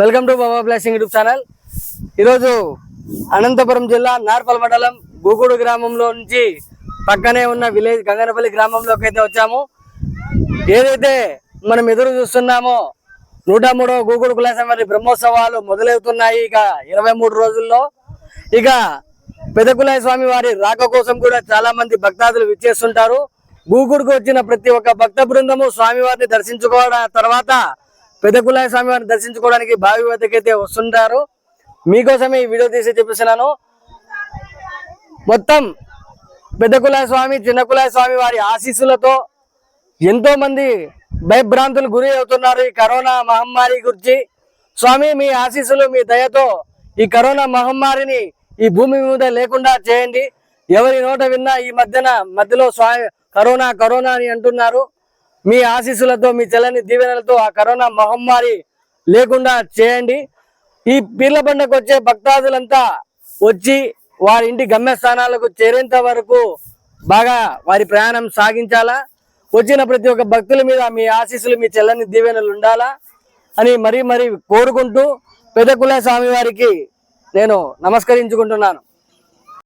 Welcome to Baba blessing YouTube channel. ఈరోజు అనంతపురం జిల్లా నార్పల్ మండలం గూగుడు గ్రామంలో నుంచి పక్కనే ఉన్న విలేజ్ గంగనపల్లి గ్రామంలోకి అయితే వచ్చాము. ఏదైతే మనం ఎదురు చూస్తున్నామో నూట మూడవ గూగుడు కులాసవారి బ్రహ్మోత్సవాలు మొదలవుతున్నాయి ఇక ఇరవై మూడు రోజుల్లో. ఇక పెదకులాయ స్వామి వారి రాక కోసం కూడా చాలా మంది భక్తాదులు విచ్చేస్తుంటారు. గూగుడుకు వచ్చిన ప్రతి ఒక్క భక్త బృందము స్వామివారిని దర్శించుకోవడం తర్వాత పెదకులాయ స్వామి వారిని దర్శించుకోవడానికి బావి వద్దకైతే వస్తుంటారు. మీకోసమే ఈ వీడియో తీసి చూపిస్తున్నాను. మొత్తం పెద్దకులాయ స్వామి చిన్న కులాయ స్వామి వారి ఆశీస్సులతో ఎంతో మంది భయభ్రాంతులు గురి అవుతున్నారు ఈ కరోనా మహమ్మారి గురించి. స్వామి మీ ఆశీస్సులు మీ దయతో ఈ కరోనా మహమ్మారిని ఈ భూమి మీద లేకుండా చేయండి. ఎవరి నోట విన్నా ఈ మధ్యన మధ్యలో స్వామి కరోనా కరోనా అని అంటున్నారు. మీ ఆశీస్సులతో మీ చెల్లని దీవెనలతో ఆ కరోనా మహమ్మారి లేకుండా చేయండి. ఈ పీర్ల పండుగకు వచ్చే భక్తాదులంతా వచ్చి వారి ఇంటి గమ్యస్థానాలకు చేరేంత వరకు బాగా వారి ప్రయాణం సాగించాలా? వచ్చిన ప్రతి ఒక్క భక్తుల మీద మీ ఆశీస్సులు మీ చెల్లని దీవెనలు ఉండాలా? అని మరీ మరీ కోరుకుంటూ పెద్ద స్వామి వారికి నేను నమస్కరించుకుంటున్నాను.